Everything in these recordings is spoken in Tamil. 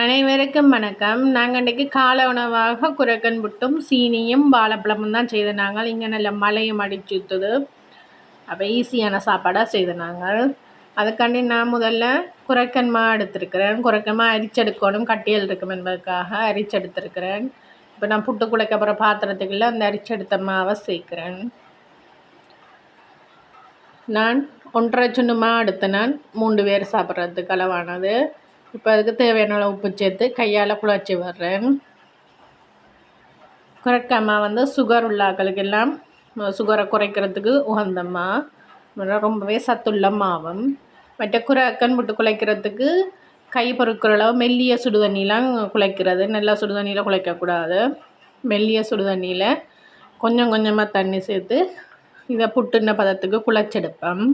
அனைவருக்கும் வணக்கம். நாங்கள் இன்றைக்கு கால உணவாக குரக்கன் புட்டும் சீனியும் வாழைப்பழமும் தான் செய்த நாங்கள். இங்கே நல்ல மழையும் அடிச்சு ஊற்றுது அப்போ ஈஸியான சாப்பாடாக செய்த நாங்கள். அதுக்காண்டி நான் முதல்ல குரக்கன்மா எடுத்திருக்கிறேன். குரக்கன்மா அரிச்செடுக்கணும். கட்டியல் இருக்கும் என்பதற்காக அரிச்செடுத்திருக்கிறேன். இப்போ நான் புட்டு குழைக்க போகிற பாத்திரத்துக்குள்ள அந்த அரிச்செடுத்த மாவை சேர்க்குறேன். நான் ஒன்றரை சுண்டுமா எடுத்து நான் மூன்று பேர் சாப்பிட்றதுக்கு அளவானது. இப்போ அதுக்கு தேவையான அளவு உப்பு சேர்த்து கையால் குழச்சி வர்றேன். குறைக்காம வந்து சுகர் உள்ளாக்களுக்கு எல்லாம் சுகரை குறைக்கிறதுக்கு உகந்தம்மா ரொம்பவே சத்துள்ள மாவும். மற்ற குரக்கன் போட்டு குலைக்கிறதுக்கு கை பொறுக்கிற அளவு மெல்லிய சுடு தண்ணிலாம் குலைக்கிறது. நல்லா சுடுதண்ணியில் குலைக்கக்கூடாது மெல்லிய சுடு தண்ணியில் கொஞ்சம் கொஞ்சமாக தண்ணி சேர்த்து இதை புட்டுன பதத்துக்கு குழைச்செடுப்பேன்.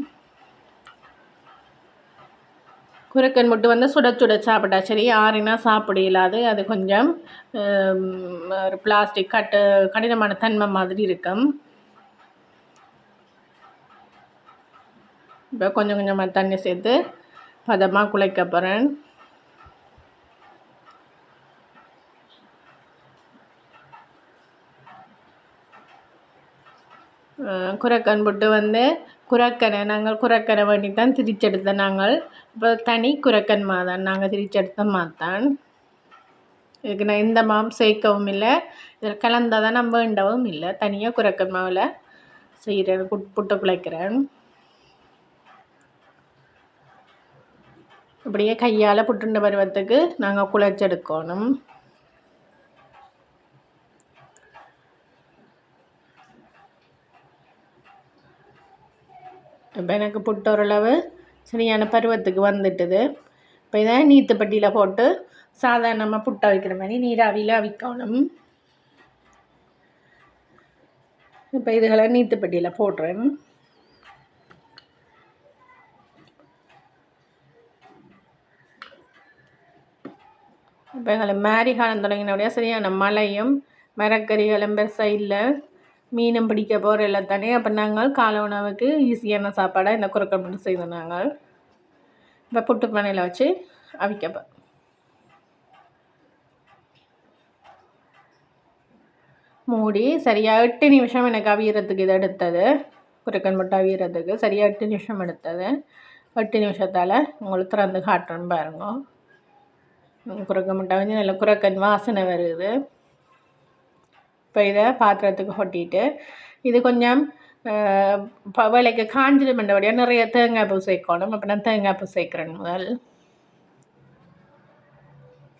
குரக்கன் முட்டு வந்து சுட சுட சாப்பிட்டா சரி ஆறினா சாப்பிட இல்லாது அது கொஞ்சம் ஒரு பிளாஸ்டிக் கட்டு கடினமான தன்மை மாதிரி இருக்கும். இப்போ கொஞ்சம் கொஞ்சமாக தண்ணி சேர்த்து பதமாக குழைக்க போகிறேன் குரக்கன் புட்டு வந்து குரக்கனை நாங்கள் குரக்கனை வேண்டி தான் திரிச்செடுத்த நாங்கள். இப்போ தனி குரக்கன் மாதான் நாங்கள் திரிச்செடுத்த மாத்தான் இதுக்கு நான் எந்த மாம் சேர்க்கவும் இல்லை. இதில் கலந்தால் தான் நம்ம வேண்டவும் இல்லை. தனியாக குரக்கன் மாவில் செய்கிறேன் குட் புட்டை குழைக்கிறேன் இப்படியே கையால் புட்டுண்ட பருவத்துக்கு நாங்கள் குழைச்செடுக்கணும் இப்போ எனக்கு புட்டு ஓரளவு சரியான பருவத்துக்கு வந்துட்டுது. இப்போ இதை நீத்துப்பட்டியில் போட்டு சாதாரணமாக புட்டை வைக்கிற மாதிரி நீராவியில் அவிக்கணும். இப்போ இதுகளை நீத்துப்பட்டியில் போடுறேன். இப்போ எங்களை மேரி காலம் சரியான மழையும் மரக்கறிகளும் பெருசாக இல்லை. மீனும் பிடிக்க போகிற எல்லாத்தானே அப்போ நாங்கள் காலை உணவுக்கு ஈஸியான சாப்பாடாக இந்த குறுக்கல் மட்டும் செய்தோம் நாங்கள் இப்போ புட்டு பானையில் வச்சு அவிக்கப்போ மூடி சரியாக எட்டு நிமிஷம் எனக்கு அவியறதுக்கு இதை எடுத்தது. குறுக்கன் மட்டும் அவியறதுக்கு சரியாக எட்டு நிமிஷம் எடுத்தது. எட்டு நிமிஷத்தால் உங்களுக்கு திறந்து காட்டுறேன்னு பாருங்க. குறுக்கன் முட்டை வந்து நல்ல குறுக்கன் வாசனை வருது. இப்போ இதை பாத்திரத்துக்கு கொட்டிட்டு இது கொஞ்சம் விலைக்கு காஞ்சிடும் பண்ணபடியாக நிறைய தேங்காய் பூ சேர்க்கணும். அப்போ நான் தேங்காய் பூ சேர்க்குறேன் முதல்.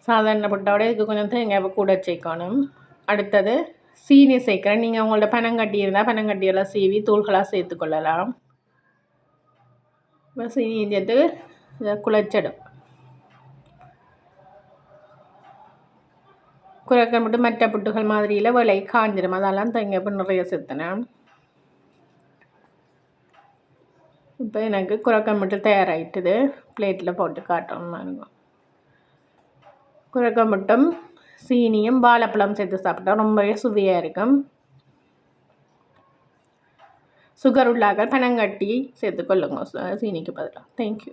சாதாரண புட்டோட இதுக்கு கொஞ்சம் தேங்காய் பூ கூட சேர்க்கணும். அடுத்தது சீனி சேர்க்குறேன். நீங்கள் உங்கள்ட்ட பனங்கட்டி இருந்தால் பனங்கட்டியெல்லாம் சீவி தூள்களாக சேர்த்துக்கொள்ளலாம் இப்போ சீனி சேர்த்து இதை குரக்கன் மட்டும் மற்ற புட்டுகள் மாதிரியில் விலை காஞ்சிடும் அதெல்லாம் இப்போ நிறைய சேர்த்தனேன் இப்போ எனக்கு குறைக்க மட்டும் தயாராகிட்டுது பிளேட்டில் போட்டு காட்டணும் பாருங்க குரக்கன் மட்டும் சீனியும் வாழைப்பழம் சேர்த்து சாப்பிட்டா ரொம்பவே சுவையாக இருக்கும். சுகர் உள்ளாக பனங்கட்டி சேர்த்துக்கொள்ளுங்க சீனிக்கு பதிலாக தேங்க்யூ